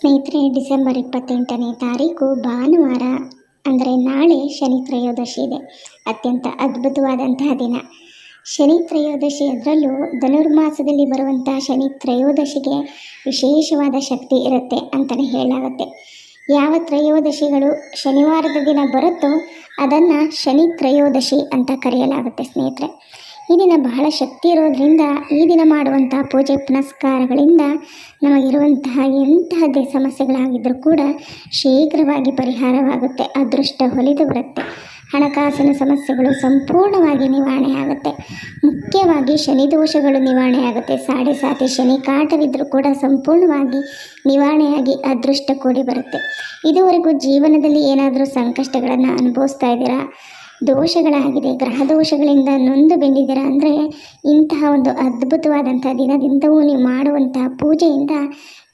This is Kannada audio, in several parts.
ಸ್ನೇಹಿತರೆ, ಡಿಸೆಂಬರ್ ಇಪ್ಪತ್ತೆಂಟನೇ ತಾರೀಕು ಭಾನುವಾರ, ಅಂದರೆ ನಾಳೆ ಶನಿ ತ್ರಯೋದಶಿ ಇದೆ. ಅತ್ಯಂತ ಅದ್ಭುತವಾದಂತಹ ದಿನ. ಶನಿ ತ್ರಯೋದಶಿ ಅದರಲ್ಲೂ ಧನುರ್ಮಾಸದಲ್ಲಿ ಬರುವಂಥ ಶನಿ ತ್ರಯೋದಶಿಗೆ ವಿಶೇಷವಾದ ಶಕ್ತಿ ಇರುತ್ತೆ ಅಂತಲೇ ಹೇಳಾಗುತ್ತೆ ಯಾವ ತ್ರಯೋದಶಿಗಳು ಶನಿವಾರದ ದಿನ ಬರುತ್ತೋ ಅದನ್ನು ಶನಿ ತ್ರಯೋದಶಿ ಅಂತ ಕರೆಯಲಾಗುತ್ತೆ ಸ್ನೇಹಿತರೆ. ಈ ದಿನ ಬಹಳ ಶಕ್ತಿ ಇರೋದರಿಂದ, ಈ ದಿನ ಮಾಡುವಂತಹ ಪೂಜೆ ಪುನಸ್ಕಾರಗಳಿಂದ ನಮಗಿರುವಂತಹ ಎಂತಹದ್ದೇ ಸಮಸ್ಯೆಗಳಾಗಿದ್ದರೂ ಕೂಡ ಶೀಘ್ರವಾಗಿ ಪರಿಹಾರವಾಗುತ್ತೆ, ಅದೃಷ್ಟ ಹೊಲಿದು ಬರುತ್ತೆ. ಹಣಕಾಸಿನ ಸಮಸ್ಯೆಗಳು ಸಂಪೂರ್ಣವಾಗಿ ನಿವಾರಣೆ ಆಗುತ್ತೆ. ಮುಖ್ಯವಾಗಿ ಶನಿ ದೋಷಗಳು ನಿವಾರಣೆ ಆಗುತ್ತೆ. ಸಾಡೆ ಸಾತಿ ಶನಿ ಕಾಟವಿದ್ದರೂ ಕೂಡ ಸಂಪೂರ್ಣವಾಗಿ ನಿವಾರಣೆಯಾಗಿ ಅದೃಷ್ಟ ಕೂಡಿ ಬರುತ್ತೆ. ಇದುವರೆಗೂ ಜೀವನದಲ್ಲಿ ಏನಾದರೂ ಸಂಕಷ್ಟಗಳನ್ನು ಅನುಭವಿಸ್ತಾ ಇದ್ದೀರಾ? ದೋಷಗಳಾಗಿದೆ ಗ್ರಹ ದೋಷಗಳಿಂದ ನೊಂದು ಬೆಂದಿದ್ದೀರಾ? ಅಂದರೆ ಇಂತಹ ಒಂದು ಅದ್ಭುತವಾದಂಥ ದಿನದಿಂದವೂ ನೀವು ಮಾಡುವಂತಹ ಪೂಜೆಯಿಂದ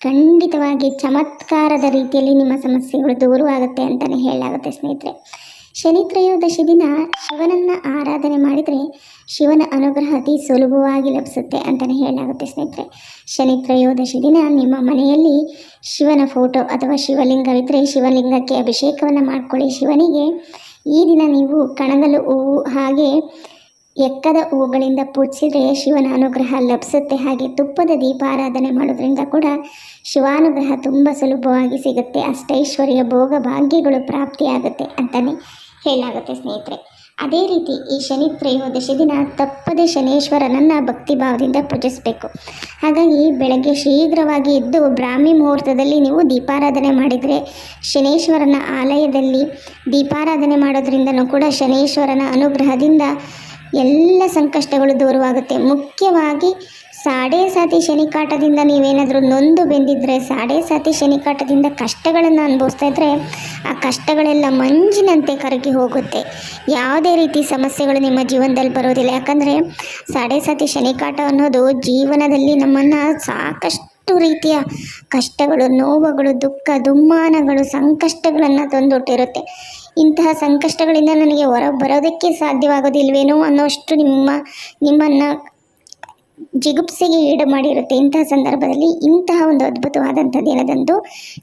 ಖಂಡಿತವಾಗಿ ಚಮತ್ಕಾರದ ರೀತಿಯಲ್ಲಿ ನಿಮ್ಮ ಸಮಸ್ಯೆಗಳು ದೂರವಾಗುತ್ತೆ ಅಂತಲೇ ಹೇಳಲಾಗುತ್ತೆ ಸ್ನೇಹಿತರೆ. ಶನಿ ತ್ರಯೋದಶಿ ದಿನ ಶಿವನನ್ನು ಆರಾಧನೆ ಮಾಡಿದರೆ ಶಿವನ ಅನುಗ್ರಹ ಅತಿ ಸುಲಭವಾಗಿ ಲಭಿಸುತ್ತೆ ಅಂತಲೇ ಹೇಳಲಾಗುತ್ತೆ ಸ್ನೇಹಿತರೆ. ಶನಿ ತ್ರಯೋದಶಿ ದಿನ ನಿಮ್ಮ ಮನೆಯಲ್ಲಿ ಶಿವನ ಫೋಟೋ ಅಥವಾ ಶಿವಲಿಂಗವಿದ್ದರೆ ಶಿವಲಿಂಗಕ್ಕೆ ಅಭಿಷೇಕವನ್ನು ಮಾಡಿಕೊಳ್ಳಿ. ಶಿವನಿಗೆ ಈ ದಿನ ನೀವು ಕಣಗಲು ಹೂವು ಹಾಗೆ ಎಕ್ಕದ ಹೂಗಳಿಂದ ಪೂಜಿಸಿದರೆ ಶಿವನ ಅನುಗ್ರಹ ಲಭಿಸುತ್ತೆ. ಹಾಗೆ ತುಪ್ಪದ ದೀಪಾರಾಧನೆ ಮಾಡೋದ್ರಿಂದ ಕೂಡ ಶಿವಾನುಗ್ರಹ ತುಂಬ ಸುಲಭವಾಗಿ ಸಿಗುತ್ತೆ. ಅಷ್ಟೈಶ್ವರ್ಯ ಭೋಗ, ಭಾಗ್ಯಗಳು ಪ್ರಾಪ್ತಿಯಾಗುತ್ತೆ ಅಂತಲೇ ಹೇಳಾಗುತ್ತೆ ಸ್ನೇಹಿತರೆ. ಅದೇ ರೀತಿ ಈ ಶನಿ ತ್ರಯೋದಶಿ ದಿನ ತಪ್ಪದೆ ಶನೇಶ್ವರನನ್ನ ಭಕ್ತಿ ಭಾವದಿಂದ ಪೂಜಿಸಬೇಕು. ಹಾಗಾಗಿ ಬೆಳಗ್ಗೆ ಶೀಘ್ರವಾಗಿ ಎದ್ದು ಬ್ರಾಹ್ಮಿ ಮುಹೂರ್ತದಲ್ಲಿ ನೀವು ದೀಪಾರಾಧನೆ ಮಾಡಿದರೆ ಶನೇಶ್ವರನ ಆಲಯದಲ್ಲಿ ದೀಪಾರಾಧನೆ ಮಾಡೋದ್ರಿಂದನೂ ಕೂಡ ಶನೇಶ್ವರನ ಅನುಗ್ರಹದಿಂದ ಎಲ್ಲ ಸಂಕಷ್ಟಗಳು ದೂರವಾಗುತ್ತೆ. ಮುಖ್ಯವಾಗಿ ಸಾಡೆ ಸಾತಿ ಶನಿಕಾಟದಿಂದ ನೀವೇನಾದರೂ ನೊಂದು ಬೆಂದಿದ್ದರೆ ಸಾಡೆ ಸಾತಿ ಶನಿಕಾಟದಿಂದ ಕಷ್ಟಗಳನ್ನು ಅನುಭವಿಸ್ತಾ ಇದ್ದರೆ ಆ ಕಷ್ಟಗಳೆಲ್ಲ ಮಂಜಿನಂತೆ ಕರಗಿ ಹೋಗುತ್ತೆ. ಯಾವುದೇ ರೀತಿ ಸಮಸ್ಯೆಗಳು ನಿಮ್ಮ ಜೀವನದಲ್ಲಿ ಬರೋದಿಲ್ಲ. ಯಾಕಂದರೆ ಸಾಡೆ ಸಾತಿ ಶನಿಕಾಟ ಅನ್ನೋದು ಜೀವನದಲ್ಲಿ ನಮ್ಮನ್ನು ಸಾಕಷ್ಟು ರೀತಿಯ ಕಷ್ಟಗಳು, ನೋವುಗಳು, ದುಃಖ, ದುಮ್ಮಾನಗಳು, ಸಂಕಷ್ಟಗಳನ್ನು ತಂದೊಟ್ಟಿರುತ್ತೆ. ಇಂತಹ ಸಂಕಷ್ಟಗಳಿಂದ ನನಗೆ ಹೊರ ಬರೋದಕ್ಕೆ ಸಾಧ್ಯವಾಗೋದಿಲ್ವೇನೋ ಅನ್ನೋಷ್ಟು ನಿಮ್ಮ ನಿಮ್ಮನ್ನು ಜಿಗುಪ್ಸೆಗೆ ಈಡು ಮಾಡಿರುತ್ತೆ. ಇಂತಹ ಸಂದರ್ಭದಲ್ಲಿ ಇಂತಹ ಒಂದು ಅದ್ಭುತವಾದಂಥ ದಿನದಂದು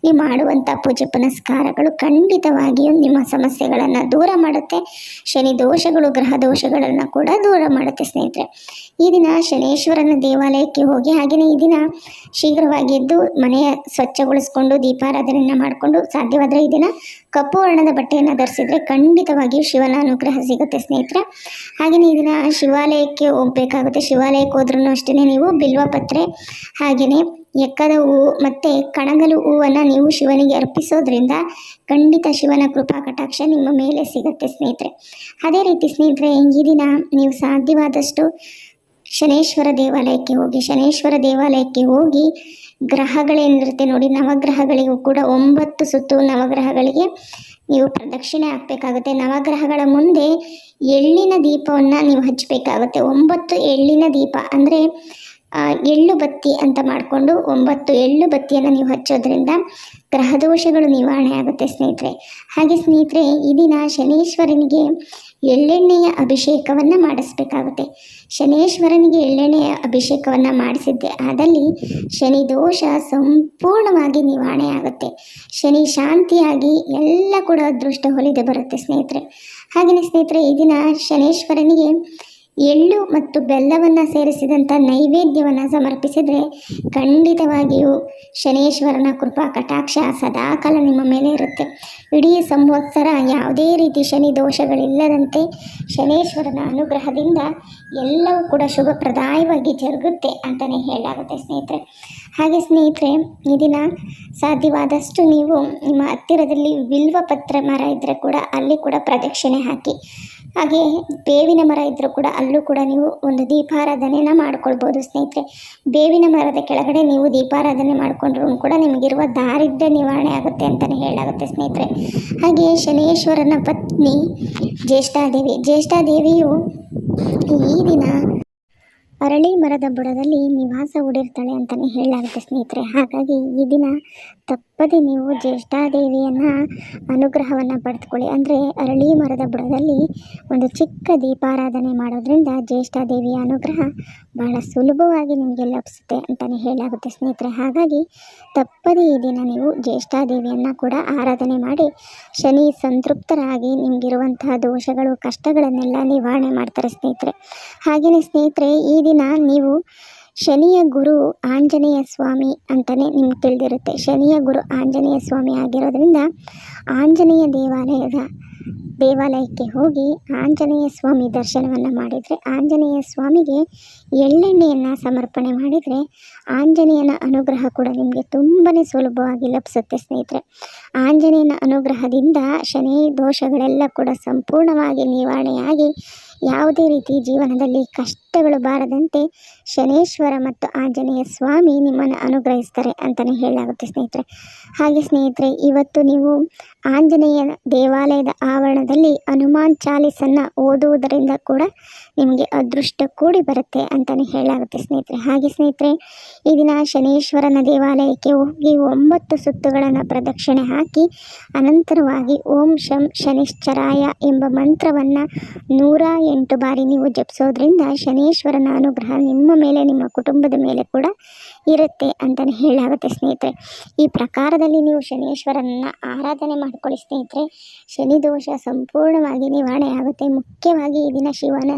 ನೀವು ಮಾಡುವಂಥ ಪೂಜೆ ಪುನಸ್ಕಾರಗಳು ಖಂಡಿತವಾಗಿಯೂ ನಿಮ್ಮ ಸಮಸ್ಯೆಗಳನ್ನು ದೂರ ಮಾಡುತ್ತೆ. ಶನಿ ದೋಷಗಳು, ಗ್ರಹ ದೋಷಗಳನ್ನು ಕೂಡ ದೂರ ಮಾಡುತ್ತೆ ಸ್ನೇಹಿತರೆ. ಈ ದಿನ ಶನೇಶ್ವರನ ದೇವಾಲಯಕ್ಕೆ ಹೋಗಿ ಹಾಗೆಯೇ ಈ ದಿನ ಶೀಘ್ರವಾಗಿ ಎದ್ದು ಮನೆಯ ಸ್ವಚ್ಛಗೊಳಿಸ್ಕೊಂಡು ದೀಪಾರಾಧನೆಯನ್ನು ಮಾಡಿಕೊಂಡು ಸಾಧ್ಯವಾದರೆ ಈ ದಿನ ಕಪ್ಪು ವರ್ಣದ ಬಟ್ಟೆಯನ್ನು ಧರಿಸಿದರೆ ಖಂಡಿತವಾಗಿಯೂ ಶಿವನ ಅನುಗ್ರಹ ಸಿಗುತ್ತೆ ಸ್ನೇಹಿತರೆ. ಹಾಗೆಯೇ ಈ ದಿನ ಶಿವಾಲಯಕ್ಕೆ ಹೋಗಬೇಕಾಗುತ್ತೆ. ಶಿವಾಲಯಕ್ಕೆ ಹೋದ್ರೂ ಅಷ್ಟೇ ನೀವು ಬಿಲ್ವಪತ್ರೆ ಹಾಗೆಯೇ ಎಕ್ಕದ ಹೂವು ಮತ್ತು ಕಣಗಲು ಹೂವನ್ನು ನೀವು ಶಿವನಿಗೆ ಅರ್ಪಿಸೋದ್ರಿಂದ ಖಂಡಿತ ಶಿವನ ಕೃಪಾ ಕಟಾಕ್ಷ ನಿಮ್ಮ ಮೇಲೆ ಸಿಗುತ್ತೆ ಸ್ನೇಹಿತರೆ. ಅದೇ ರೀತಿ ಸ್ನೇಹಿತರೆ, ಈ ದಿನ ನೀವು ಸಾಧ್ಯವಾದಷ್ಟು ಶನೇಶ್ವರ ದೇವಾಲಯಕ್ಕೆ ಹೋಗಿ, ಶನೇಶ್ವರ ದೇವಾಲಯಕ್ಕೆ ಹೋಗಿ ಗ್ರಹಗಳೇನಿರುತ್ತೆ ನೋಡಿ, ನವಗ್ರಹಗಳಿಗೂ ಕೂಡ ಒಂಬತ್ತು ಸುತ್ತು ನವಗ್ರಹಗಳಿಗೆ ನೀವು ಪ್ರದಕ್ಷಿಣೆ ಹಾಕಬೇಕಾಗುತ್ತೆ. ನವಗ್ರಹಗಳ ಮುಂದೆ ಎಳ್ಳಿನ ದೀಪವನ್ನು ನೀವು ಹಚ್ಚಬೇಕಾಗುತ್ತೆ ಒಂಬತ್ತು ಎಳ್ಳಿನ ದೀಪ ಅಂದರೆ ಎಳ್ಳು ಬತ್ತಿ ಅಂತ ಮಾಡಿಕೊಂಡು ಒಂಬತ್ತು ಎಳ್ಳು ಬತ್ತಿಯನ್ನು ನೀವು ಹಚ್ಚೋದ್ರಿಂದ ಗ್ರಹದೋಷಗಳು ನಿವಾರಣೆ ಆಗುತ್ತೆ ಸ್ನೇಹಿತರೆ. ಹಾಗೆ ಸ್ನೇಹಿತರೆ, ಈ ದಿನ ಶನೀಶ್ವರನಿಗೆ ಎಳ್ಳೆಣ್ಣೆಯ ಅಭಿಷೇಕವನ್ನು ಮಾಡಿಸ್ಬೇಕಾಗುತ್ತೆ. ಶನೇಶ್ವರನಿಗೆ ಎಳ್ಳೆಣ್ಣೆಯ ಅಭಿಷೇಕವನ್ನು ಮಾಡಿಸಿದ್ದೆ. ಆದಲ್ಲಿ ಶನಿ ದೋಷ ಸಂಪೂರ್ಣವಾಗಿ ನಿವಾರಣೆ ಆಗುತ್ತೆ. ಶನಿ ಶಾಂತಿಯಾಗಿ ಎಲ್ಲ ಕೂಡ ಅದೃಷ್ಟ ಹೊಲಿದೆ ಬರುತ್ತೆ ಸ್ನೇಹಿತರೆ. ಹಾಗೆಯೇ ಸ್ನೇಹಿತರೆ, ಈ ದಿನ ಶನೇಶ್ವರನಿಗೆ ಎಳ್ಳು ಮತ್ತು ಬೆಲ್ಲವನ್ನು ಸೇರಿಸಿದಂಥ ನೈವೇದ್ಯವನ್ನು ಸಮರ್ಪಿಸಿದರೆ ಖಂಡಿತವಾಗಿಯೂ ಶನೇಶ್ವರನ ಕೃಪಾ ಕಟಾಕ್ಷ ಸದಾಕಾಲ ನಿಮ್ಮ ಮೇಲೆ ಇರುತ್ತೆ. ಇಡೀ ಸಂವತ್ಸರ ಯಾವುದೇ ರೀತಿ ಶನಿ ದೋಷಗಳಿಲ್ಲದಂತೆ ಶನೇಶ್ವರನ ಅನುಗ್ರಹದಿಂದ ಎಲ್ಲವೂ ಕೂಡ ಶುಭಪ್ರದಾಯವಾಗಿ ಜರುಗುತ್ತೆ ಅಂತಲೇ ಹೇಳಲಾಗುತ್ತೆ ಸ್ನೇಹಿತರೆ. ಹಾಗೆ ಸ್ನೇಹಿತರೆ, ಈ ದಿನ ಸಾಧ್ಯವಾದಷ್ಟು ನೀವು ನಿಮ್ಮ ಹತ್ತಿರದಲ್ಲಿ ವಿಲ್ವ ಪತ್ರ ಮರ ಇದ್ದರೆ ಕೂಡ ಅಲ್ಲಿ ಕೂಡ ಪ್ರದಕ್ಷಿಣೆ ಹಾಕಿ. ಹಾಗೆ ಬೇವಿನ ಮರ ಇದ್ದರೂ ಕೂಡ ಅಲ್ಲೂ ಕೂಡ ನೀವು ಒಂದು ದೀಪಾರಾಧನೆಯನ್ನ ಮಾಡ್ಕೊಳ್ಬೋದು. ಸ್ನೇಹಿತರೆ, ಬೇವಿನ ಮರದ ಕೆಳಗಡೆ ನೀವು ದೀಪಾರಾಧನೆ ಮಾಡಿಕೊಂಡ್ರೂ ಕೂಡ ನಿಮಗಿರುವ ದಾರಿದ್ರ್ಯ ನಿವಾರಣೆ ಆಗುತ್ತೆ ಅಂತಲೇ ಹೇಳಾಗುತ್ತೆ ಸ್ನೇಹಿತರೆ. ಹಾಗೆ ಶನೇಶ್ವರನ ಪತ್ನಿ ಜ್ಯೇಷ್ಠಾದೇವಿ, ಜ್ಯೇಷ್ಠಾದೇವಿಯು ಈ ದಿನ ಅರಳಿ ಮರದ ಬುಡದಲ್ಲಿ ನಿವಾಸ ಹೂಡಿರ್ತಾಳೆ ಅಂತಲೇ ಹೇಳಲಾಗುತ್ತೆ ಸ್ನೇಹಿತರೆ. ಹಾಗಾಗಿ ಈ ದಿನ ತಪ್ಪದೆ ನೀವು ಜ್ಯೇಷ್ಠಾದೇವಿಯನ್ನು ಅನುಗ್ರಹವನ್ನು ಪಡೆದುಕೊಳ್ಳಿ. ಅಂದರೆ ಅರಳಿ ಮರದ ಬುಡದಲ್ಲಿ ಒಂದು ಚಿಕ್ಕ ದೀಪಾರಾಧನೆ ಮಾಡೋದ್ರಿಂದ ಜ್ಯೇಷ್ಠಾದೇವಿಯ ಅನುಗ್ರಹ ಬಹಳ ಸುಲಭವಾಗಿ ನಿಮಗೆ ಲಭಿಸುತ್ತೆ ಅಂತಲೇ ಹೇಳಲಾಗುತ್ತೆ ಸ್ನೇಹಿತರೆ. ಹಾಗಾಗಿ ತಪ್ಪದೆ ಈ ದಿನ ನೀವು ಜ್ಯೇಷ್ಠಾದೇವಿಯನ್ನು ಕೂಡ ಆರಾಧನೆ ಮಾಡಿ ಶನಿ ಸಂತೃಪ್ತರಾಗಿ ನಿಮಗಿರುವಂತಹ ದೋಷಗಳು, ಕಷ್ಟಗಳನ್ನೆಲ್ಲ ನಿವಾರಣೆ ಮಾಡ್ತಾರೆ ಸ್ನೇಹಿತರೆ. ಹಾಗೆಯೇ ಸ್ನೇಹಿತರೆ, ಈ ನೀವು ಶನಿಯ ಗುರು ಆಂಜನೇಯ ಸ್ವಾಮಿ ಅಂತಲೇ ನಿಮ್ಗೆ ತಿಳಿದಿರುತ್ತೆ. ಶನಿಯ ಗುರು ಆಂಜನೇಯ ಸ್ವಾಮಿ ಆಗಿರೋದ್ರಿಂದ ಆಂಜನೇಯ ದೇವಾಲಯದ ದೇವಾಲಯಕ್ಕೆ ಹೋಗಿ ಆಂಜನೇಯ ಸ್ವಾಮಿ ದರ್ಶನವನ್ನು ಮಾಡಿದರೆ, ಆಂಜನೇಯ ಸ್ವಾಮಿಗೆ ಎಳ್ಳೆಣ್ಣೆಯನ್ನು ಸಮರ್ಪಣೆ ಮಾಡಿದರೆ ಆಂಜನೇಯನ ಅನುಗ್ರಹ ಕೂಡ ನಿಮಗೆ ತುಂಬಾ ಸುಲಭವಾಗಿ ಲಭಿಸುತ್ತೆ ಸ್ನೇಹಿತರೆ. ಆಂಜನೇಯನ ಅನುಗ್ರಹದಿಂದ ಶನಿ ದೋಷಗಳೆಲ್ಲ ಕೂಡ ಸಂಪೂರ್ಣವಾಗಿ ನಿವಾರಣೆಯಾಗಿ ಯಾವುದೇ ರೀತಿ ಜೀವನದಲ್ಲಿ ಕಷ್ಟಗಳು ಬಾರದಂತೆ ಶನೇಶ್ವರ ಮತ್ತು ಆಂಜನೇಯ ಸ್ವಾಮಿ ನಿಮ್ಮನ್ನು ಅನುಗ್ರಹಿಸ್ತಾರೆ ಅಂತಲೇ ಹೇಳಲಾಗುತ್ತೆ ಸ್ನೇಹಿತರೆ. ಹಾಗೆ ಸ್ನೇಹಿತರೆ, ಇವತ್ತು ನೀವು ಆಂಜನೇಯ ದೇವಾಲಯದ ಆವರಣದಲ್ಲಿ ಹನುಮಾನ್ ಚಾಲೀಸನ್ನು ಓದುವುದರಿಂದ ಕೂಡ ನಿಮಗೆ ಅದೃಷ್ಟ ಕೂಡಿ ಬರುತ್ತೆ ಅಂತಲೇ ಹೇಳಲಾಗುತ್ತೆ ಸ್ನೇಹಿತರೆ. ಹಾಗೆ ಸ್ನೇಹಿತರೆ, ಈ ದಿನ ಶನೇಶ್ವರನ ದೇವಾಲಯಕ್ಕೆ ಹೋಗಿ ಒಂಬತ್ತು ಸುತ್ತುಗಳನ್ನು ಪ್ರದಕ್ಷಿಣೆ ಹಾಕಿ, ಅನಂತರವಾಗಿ ಓಂ ಶಂ ಶನಿಶ್ಚರಾಯ ಎಂಬ ಮಂತ್ರವನ್ನು ನೂರ ಎಂಟು ಬಾರಿ ನೀವು ಜಪಿಸೋದ್ರಿಂದ ಶನೇಶ್ವರನ ಅನುಗ್ರಹ ನಿಮ್ಮ ಮೇಲೆ, ನಿಮ್ಮ ಕುಟುಂಬದ ಮೇಲೆ ಕೂಡ ಇರುತ್ತೆ ಅಂತಲೇ ಹೇಳಾಗುತ್ತೆ ಸ್ನೇಹಿತರೆ. ಈ ಪ್ರಕಾರದಲ್ಲಿ ನೀವು ಶನೇಶ್ವರನ ಆರಾಧನೆ ಮಾಡ್ಕೊಳ್ಳಿ ಸ್ನೇಹಿತರೆ. ಶನಿ ದೋಷ ಸಂಪೂರ್ಣವಾಗಿ ನಿವಾರಣೆ ಆಗುತ್ತೆ. ಮುಖ್ಯವಾಗಿ ಈ ದಿನ ಶಿವನ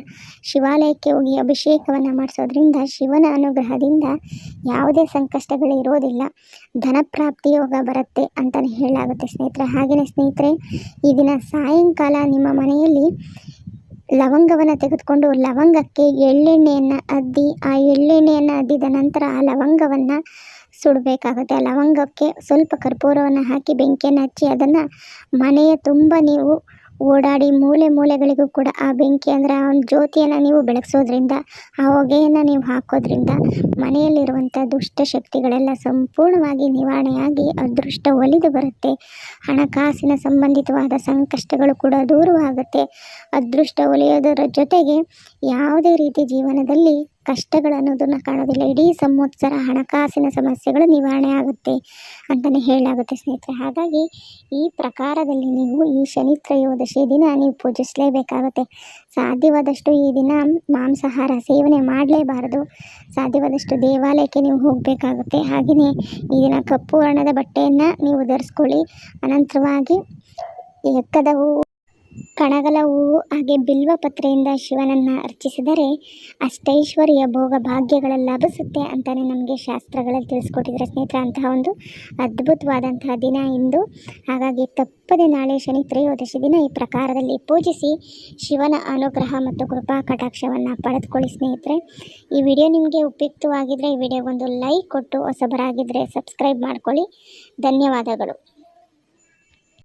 ಶಿವಾಲಯಕ್ಕೆ ಹೋಗಿ ಅಭಿಷೇಕವನ್ನು ಮಾಡಿಸೋದ್ರಿಂದ ಶಿವನ ಅನುಗ್ರಹದಿಂದ ಯಾವುದೇ ಸಂಕಷ್ಟಗಳು ಇರೋದಿಲ್ಲ. ಧನಪ್ರಾಪ್ತಿ ಯೋಗ ಬರುತ್ತೆ ಅಂತಲೇ ಹೇಳಾಗುತ್ತೆ ಸ್ನೇಹಿತರೆ. ಹಾಗೆಯೇ ಸ್ನೇಹಿತರೆ, ಈ ದಿನ ಸಾಯಂಕಾಲ ನಿಮ್ಮ ಮನೆಯಲ್ಲಿ ಲವಂಗವನ್ನು ತೆಗೆದುಕೊಂಡು ಲವಂಗಕ್ಕೆ ಎಳ್ಳೆಣ್ಣೆಯನ್ನು ಅದ್ದಿ, ಆ ಎಳ್ಳೆಣ್ಣೆಯನ್ನು ಅದ್ದಿದ ನಂತರ ಆ ಲವಂಗವನ್ನು ಸುಡಬೇಕಾಗುತ್ತೆ. ಲವಂಗಕ್ಕೆ ಸ್ವಲ್ಪ ಕರ್ಪೂರವನ್ನು ಹಾಕಿ, ಬೆಂಕಿಯನ್ನು ಹಚ್ಚಿ, ಅದನ್ನು ಮನೆಯ ತುಂಬ ನೀವು ಓಡಾಡಿ ಮೂಲೆ ಮೂಲೆಗಳಿಗೂ ಕೂಡ ಆ ಬೆಂಕಿ ಅಂದರೆ ಆ ಒಂದು ಜ್ಯೋತಿಯನ್ನು ನೀವು ಬೆಳಗಿಸೋದ್ರಿಂದ, ಆ ಹೊಗೆಯನ್ನು ನೀವು ಹಾಕೋದ್ರಿಂದ ಮನೆಯಲ್ಲಿರುವಂಥ ದುಷ್ಟ ಶಕ್ತಿಗಳೆಲ್ಲ ಸಂಪೂರ್ಣವಾಗಿ ನಿವಾರಣೆಯಾಗಿ ಅದೃಷ್ಟ ಒಲಿದು ಬರುತ್ತೆ. ಹಣಕಾಸಿನ ಸಂಬಂಧಿತವಾದ ಸಂಕಷ್ಟಗಳು ಕೂಡ ದೂರವಾಗುತ್ತೆ. ಅದೃಷ್ಟ ಒಲಿಯೋದರ ಜೊತೆಗೆ ಯಾವುದೇ ರೀತಿ ಜೀವನದಲ್ಲಿ ಕಷ್ಟಗಳು ಅನ್ನೋದನ್ನು ಕಾಣೋದಿಲ್ಲ. ಇಡೀ ಸಂವತ್ಸರ ಹಣಕಾಸಿನ ಸಮಸ್ಯೆಗಳು ನಿವಾರಣೆ ಆಗುತ್ತೆ ಅಂತಲೇ ಹೇಳಲಾಗುತ್ತೆ ಸ್ನೇಹಿತರೆ. ಹಾಗಾಗಿ ಈ ಪ್ರಕಾರದಲ್ಲಿ ನೀವು ಈ ಶನಿ ತ್ರಯೋದಶಿ ದಿನ ನೀವು ಪೂಜಿಸಲೇಬೇಕಾಗುತ್ತೆ. ಸಾಧ್ಯವಾದಷ್ಟು ಈ ದಿನ ಮಾಂಸಾಹಾರ ಸೇವನೆ ಮಾಡಲೇಬಾರದು. ಸಾಧ್ಯವಾದಷ್ಟು ದೇವಾಲಯಕ್ಕೆ ನೀವು ಹೋಗಬೇಕಾಗುತ್ತೆ. ಹಾಗೆಯೇ ಈ ದಿನ ಕಪ್ಪು ವರ್ಣದ ಬಟ್ಟೆಯನ್ನು ನೀವು ಧರಿಸ್ಕೊಳ್ಳಿ. ಅನಂತರವಾಗಿ ಎಕ್ಕದ ಹೂವು ಕಣಗಲ ಹೂವು ಹಾಗೆ ಬಿಲ್ವ ಪತ್ರೆಯಿಂದ ಶಿವನನ್ನು ಅರ್ಚಿಸಿದರೆ ಅಷ್ಟೈಶ್ವರ್ಯ ಭೋಗ ಭಾಗ್ಯಗಳ ಲಭಿಸುತ್ತೆ ಅಂತಲೇ ನಮಗೆ ಶಾಸ್ತ್ರಗಳಲ್ಲಿ ತಿಳಿಸ್ಕೊಟ್ಟಿದ್ದಾರೆ ಸ್ನೇಹಿತರೆ. ಅಂತಹ ಒಂದು ಅದ್ಭುತವಾದಂತಹ ದಿನ ಇಂದು. ಹಾಗಾಗಿ ತಪ್ಪದೆ ನಾಳೆ ಶನಿ ತ್ರಯೋದಶಿ ದಿನ ಈ ಪ್ರಕಾರದಲ್ಲಿ ಪೂಜಿಸಿ ಶಿವನ ಅನುಗ್ರಹ ಮತ್ತು ಕೃಪಾ ಕಟಾಕ್ಷವನ್ನು ಪಡೆದುಕೊಳ್ಳಿ ಸ್ನೇಹಿತರೆ. ಈ ವಿಡಿಯೋ ನಿಮಗೆ ಉಪಯುಕ್ತವಾಗಿದ್ದರೆ ಈ ವಿಡಿಯೋಗೊಂದು ಲೈಕ್ ಕೊಟ್ಟು ಹೊಸಬರಾಗಿದ್ದರೆ ಸಬ್ಸ್ಕ್ರೈಬ್ ಮಾಡ್ಕೊಳ್ಳಿ. ಧನ್ಯವಾದಗಳು.